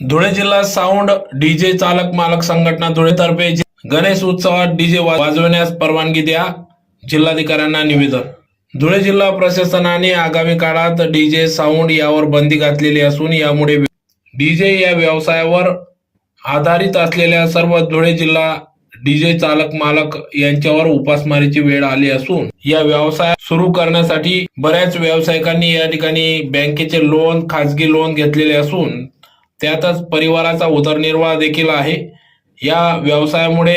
धुळे जिल्हा sound DJ चालक मालक संघटना धुळेतर्फे गणेश उत्सवात डीजे वाजवण्यास परवानगी द्या. जिल्हाधिकाऱ्यांना निवेदन. धुळे जिल्हा प्रशासनाने आगामी काळात डीजे साऊंड यावर बंदी घातलेली असून यामुळे डीजे या व्यवसायावर आधारित असलेल्या सर्व धुळे जिल्हा डीजे चालक मालक यांच्यावर उपासमारीची वेळ आली असून या व्यवसाय सुरू करण्यासाठी बऱ्याच व्यावसायिकांनी या ठिकाणी बँकेचे लोन खाजगी लोन घेतलेले असून त्यातच परिवाराचा उदरनिर्वाह देखील आहे. या व्यवसायामुळे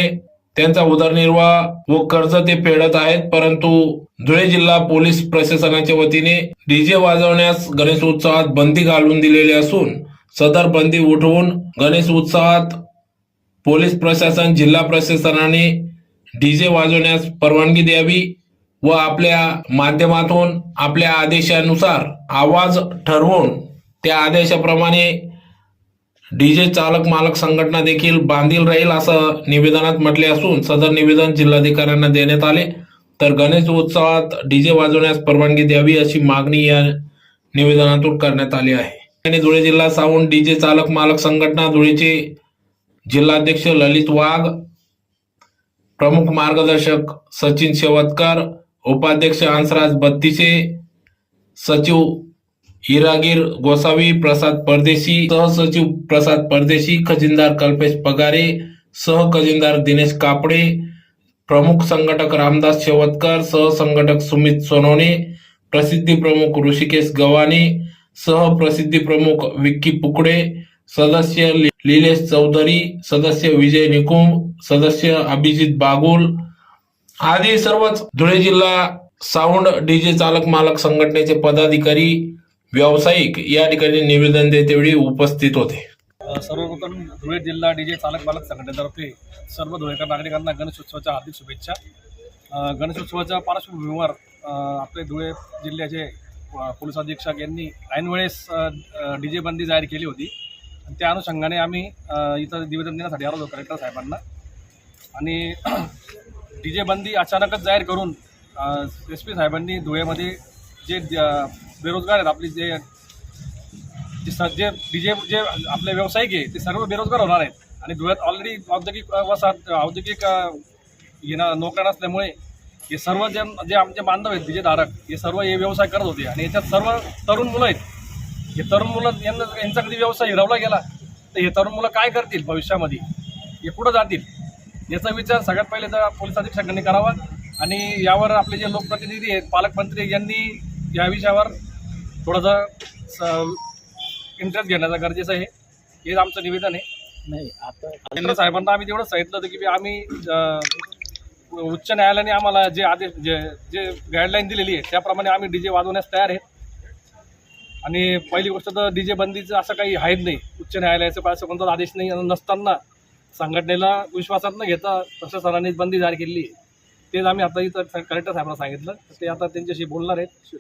त्यांचा उदरनिर्वाह व कर्ज ते फेडत आहेत. परंतु धुळे जिल्हा पोलीस प्रशासनाच्या वतीने डीजे वाजवण्यास गणेश उत्सवात बंदी घालून दिलेली असून सदर बंदी उठवून गणेश उत्सवात पोलीस प्रशासन जिल्हा प्रशासनाने डीजे वाजवण्यास परवानगी द्यावी व आपल्या माध्यमातून आपल्या आदेशानुसार आवाज ठरवून त्या आदेशाप्रमाणे डीजे चालक मालक संघटना देखील बांधील राहील असं निवेदनात म्हटले असून सदर निवेदन जिल्हाधिकाऱ्यांना देण्यात आले. तर गणेश उत्सवात डीजे वाजवण्यास परवानगी द्यावी अशी मागणी या निवेदनातून करण्यात आली आहे. आणि धुळे जिल्हा सावून डीजे चालक मालक संघटना धुळेचे जिल्हाध्यक्ष ललित वाघ प्रमुख मार्गदर्शक सचिन शेवतकर उपाध्यक्ष हंसराज बत्तीसे सचिव इरागीर गोसावी प्रसाद परदेशी सहसचिव प्रसाद परदेशी खजिनदार कल्पेश पगारे सह खजिनदार दिनेश कापडे प्रमुख संघटक रामदास शेवतकर सहसंघटक सुमित सोनवणे प्रसिद्धी प्रमुख ऋषिकेश गव्हाणे सह प्रसिद्धी प्रमुख विक्की पुकडे सदस्य लिलेश चौधरी सदस्य विजय निकुंभ सदस्य अभिजित बागुल आदी सर्वच धुळे जिल्हा साऊंड डीजे चालक मालक संघटनेचे पदाधिकारी व्यावसायिक या ठिकाणी निवेदन देतेवेळी उपस्थित होते. सर्वप्रथम धुळे जिल्हा डीजे चालक मालक संघटनेतर्फे सर्व धुळेकर नागरिकांना गणेशोत्सवाच्या हार्दिक शुभेच्छा. गणेशोत्सवाच्या पार्श्वभूमीवर आपले धुळे जिल्ह्याचे पोलीस अधीक्षक यांनी ऐनवेळेस डी जे बंदी जाहीर केली होती. आणि त्या अनुषंगाने आम्ही इथं निवेदन देण्यासाठी आलो होतो कलेक्टर साहेबांना. आणि डी जे बंदी अचानकच जाहीर करून एस पी साहेबांनी धुळेमध्ये जे बेरोजगार आहेत. आपली जे जे स जे डी जे जे आपले व्यावसायिक आहे ते सर्व बेरोजगार होणार आहेत. आणि धुळ्यात ऑलरेडी औद्योगिक वसाहत औद्योगिक येणार नोकऱ्या नसल्यामुळे हे सर्व जे जे आमचे बांधव आहेत डीजे धारक हे सर्व हे व्यवसाय करत होते. आणि याच्यात सर्व तरुण मुलं आहेत. हे तरुण मुलं यांना यांचा कधी व्यवसाय हिरवला गेला तर हे तरुण मुलं काय करतील भविष्यामध्ये? हे कुठं जातील? याचा विचार सगळ्यात पहिले तर पोलीस अधीक्षकांनी करावा. आणि यावर आपले जे लोकप्रतिनिधी आहेत पालकमंत्री यांनी या विषयावर थोडंसं इंटरेस्ट घेण्याचं गरजेचं आहे. हे आमचं निवेदन आहे. नाही आता केंद्र साहेबांना आम्ही तेवढं सांगितलं होतं की आम्ही अं, उच्च न्यायालयाने आम्हाला जे आदेश जे जे गाईडलाईन दिलेली आहे त्याप्रमाणे आम्ही डी जे वाजवण्यास तयार आहेत. आणि पहिली गोष्ट तर डी जे बंदीचं असं काही आहेच नाही. उच्च न्यायालयाचं असं कोणताच आदेश नाही नसताना संघटनेला विश्वासात न घेता प्रशासनाने बंदी जाहीर केलेली आहे. तेच आम्ही आता इथं कलेक्टर साहेबांना सांगितलं. तर ते आता त्यांच्याशी बोलणार आहेत.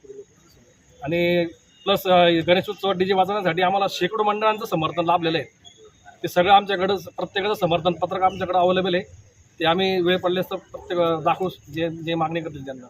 आणि प्लस गणेशोत्सव डी जे वाजवण्यासाठी आम्हाला शेकडो मंडळांचं समर्थन लाभलेलं आहे. ते सगळं आमच्याकडं प्रत्येकाचं समर्थन पत्रक आमच्याकडं अवेलेबल आहे. ते आम्ही वेळ पडल्यास तर प्रत्येक दाखवू जे जे मागणी करतील त्यांना.